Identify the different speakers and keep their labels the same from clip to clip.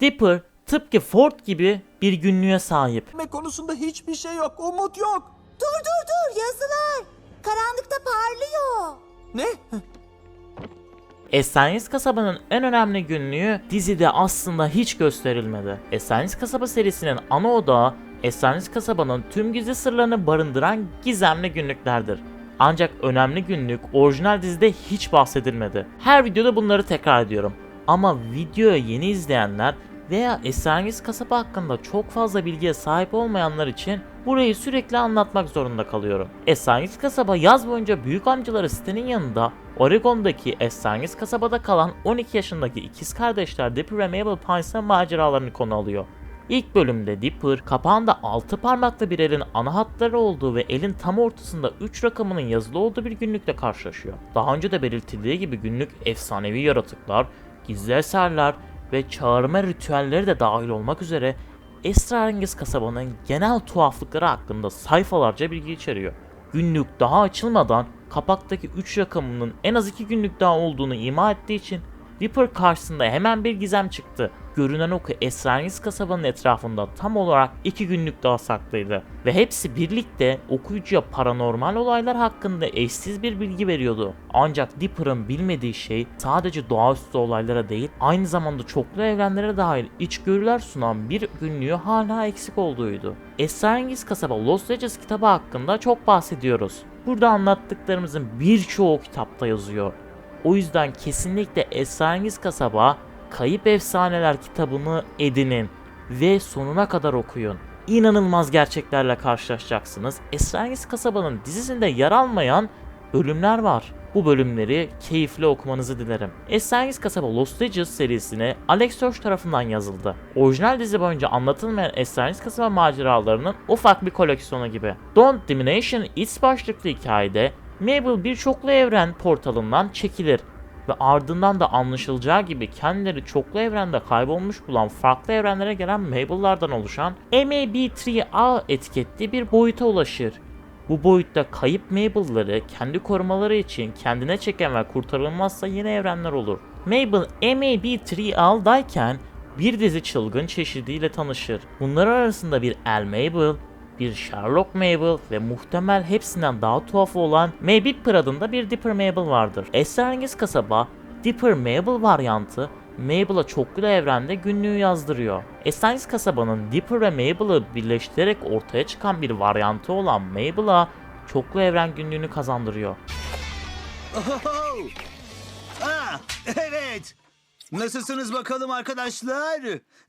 Speaker 1: Dipper tıpkı Ford gibi bir günlüğe sahip.
Speaker 2: Ve konusunda hiçbir şey yok. Umut yok.
Speaker 3: Dur dur dur yazılar. Karanlıkta parlıyor.
Speaker 2: Ne?
Speaker 1: Esenyurt Kasaba'nın en önemli günlüğü dizide aslında hiç gösterilmedi. Esenyurt Kasaba serisinin ana odağı Esenyurt Kasaba'nın tüm gizli sırlarını barındıran gizemli günlüklerdir. Ancak önemli günlük orijinal dizide hiç bahsedilmedi. Her videoda bunları tekrar ediyorum. Ama videoyu yeni izleyenler veya Esenyurt Kasaba hakkında çok fazla bilgiye sahip olmayanlar için burayı sürekli anlatmak zorunda kalıyorum. Esenyurt Kasaba yaz boyunca büyük amcaları sitenin yanında Oregon'daki Esenyurt Kasaba'da kalan 12 yaşındaki ikiz kardeşler Dipper ve Mabel Pines'ın maceralarını konu alıyor. İlk bölümde Dipper, kapağında 6 parmaklı bir elin ana hatları olduğu ve elin tam ortasında 3 rakamının yazılı olduğu bir günlükle karşılaşıyor. Daha önce de belirtildiği gibi günlük efsanevi yaratıklar, gizli eserler ve çağırma ritüelleri de dahil olmak üzere esrarengiz kasabanın genel tuhaflıkları hakkında sayfalarca bilgi içeriyor. Günlük daha açılmadan kapaktaki 3 rakamının en az 2 günlük daha olduğunu ima ettiği için Dipper karşısında hemen bir gizem çıktı. Görünen o ki esrarengiz kasabanın etrafında tam olarak 2 günlük daha saklıydı. Ve hepsi birlikte okuyucuya paranormal olaylar hakkında eşsiz bir bilgi veriyordu. Ancak Dipper'ın bilmediği şey sadece doğaüstü olaylara değil aynı zamanda çoklu evrenlere dahil içgörüler sunan bir günlüğü hala eksik olduğuydu. Esrarengiz Kasaba Lost Legends kitabı hakkında çok bahsediyoruz. Burada anlattıklarımızın birçoğu kitapta yazıyor. O yüzden kesinlikle Esrarengiz Kasaba Kayıp Efsaneler kitabını edinin ve sonuna kadar okuyun. İnanılmaz gerçeklerle karşılaşacaksınız. Esrarengiz Kasaba'nın dizisinde yer almayan bölümler var. Bu bölümleri keyifle okumanızı dilerim. Esrarengiz Kasaba Lost Legends serisine Alex Hirsch tarafından yazıldı. Orijinal dizi boyunca anlatılmayan Esrarengiz Kasaba maceralarının ufak bir koleksiyonu gibi. Don't Dimination It's başlıklı hikayede Mabel bir çoklu evren portalından çekilir ve ardından da anlaşılacağı gibi kendileri çoklu evrende kaybolmuş bulan farklı evrenlere gelen Mabel'lardan oluşan MAB3A etiketli bir boyuta ulaşır. Bu boyutta kayıp Mabel'ları kendi korumaları için kendine çeken ve kurtarılmazsa yeni evrenler olur. Mabel MAB3A'dayken bir dizi çılgın çeşidiyle tanışır. Bunlar arasında bir El Mabel, bir Sherlock Mabel ve muhtemel hepsinden daha tuhafı olan Maybe adında bir Dipper Mabel vardır. Esrarengiz kasaba Dipper Mabel varyantı Mabel'a çoklu evrende günlüğü yazdırıyor. Esrarengiz kasabanın Dipper ve Mabel'ı birleştirerek ortaya çıkan bir varyantı olan Mabel'a çoklu evren günlüğünü kazandırıyor.
Speaker 4: Oho! Ah, evet. Nasılsınız bakalım arkadaşlar?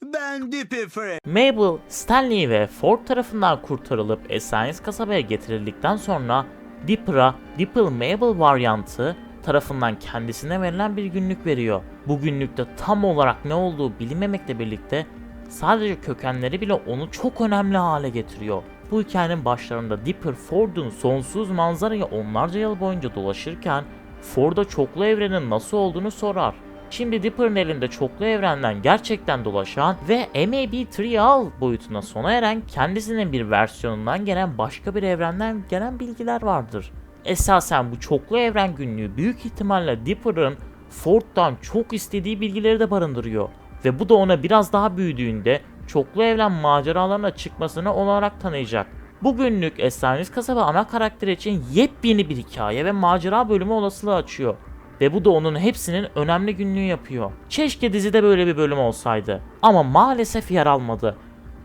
Speaker 4: Ben Dippy Fred.
Speaker 1: Mabel, Stanley ve Ford tarafından kurtarılıp Esrarengiz kasabaya getirildikten sonra Dipper'a Dipper Mabel varyantı tarafından kendisine verilen bir günlük veriyor. Bu günlükte tam olarak ne olduğu bilinmemekle birlikte sadece kökenleri bile onu çok önemli hale getiriyor. Bu hikayenin başlarında Dipper Ford'un sonsuz manzarayı onlarca yıl boyunca dolaşırken Ford'a çoklu evrenin nasıl olduğunu sorar. Şimdi Dipper'ın elinde çoklu evrenden gerçekten dolaşan ve MAB-3Al boyutuna sona eren kendisinin bir versiyonundan gelen başka bir evrenden gelen bilgiler vardır. Esasen bu çoklu evren günlüğü büyük ihtimalle Dipper'ın Ford'dan çok istediği bilgileri de barındırıyor. Ve bu da ona biraz daha büyüdüğünde çoklu evren maceralarına çıkmasını olarak tanıyacak. Bugünlük Esrarengiz Kasaba ana karakter için yepyeni bir hikaye ve macera bölümü olasılığı açıyor. Ve bu da onun hepsinin önemli günlüğü yapıyor. Keşke dizide böyle bir bölüm olsaydı. Ama maalesef yer almadı.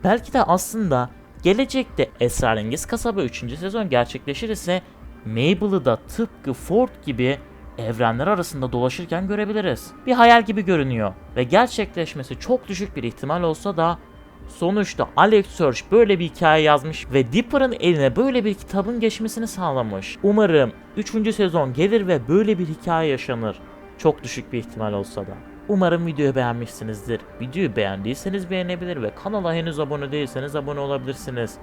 Speaker 1: Belki de aslında gelecekte Esrarengiz Kasaba 3. sezon gerçekleşir ise Mabel'ı da tıpkı Ford gibi evrenler arasında dolaşırken görebiliriz. Bir hayal gibi görünüyor ve gerçekleşmesi çok düşük bir ihtimal olsa da Sonuçta Alex Search böyle bir hikaye yazmış ve Dipper'ın eline böyle bir kitabın geçmesini sağlamış. Umarım 3. sezon gelir ve böyle bir hikaye yaşanır. Çok düşük bir ihtimal olsa da. Umarım videoyu beğenmişsinizdir. Videoyu beğendiyseniz beğenebilir ve kanala henüz abone değilseniz abone olabilirsiniz.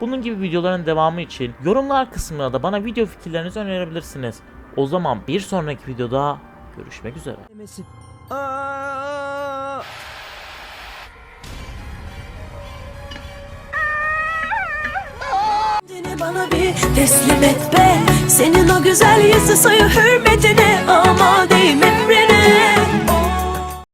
Speaker 1: Bunun gibi videoların devamı için yorumlar kısmına da bana video fikirlerinizi önerebilirsiniz. O zaman bir sonraki videoda görüşmek üzere.
Speaker 5: Bana bir teslim et be. Senin o güzel yüzü soyu hürmetine Ama değmem emrine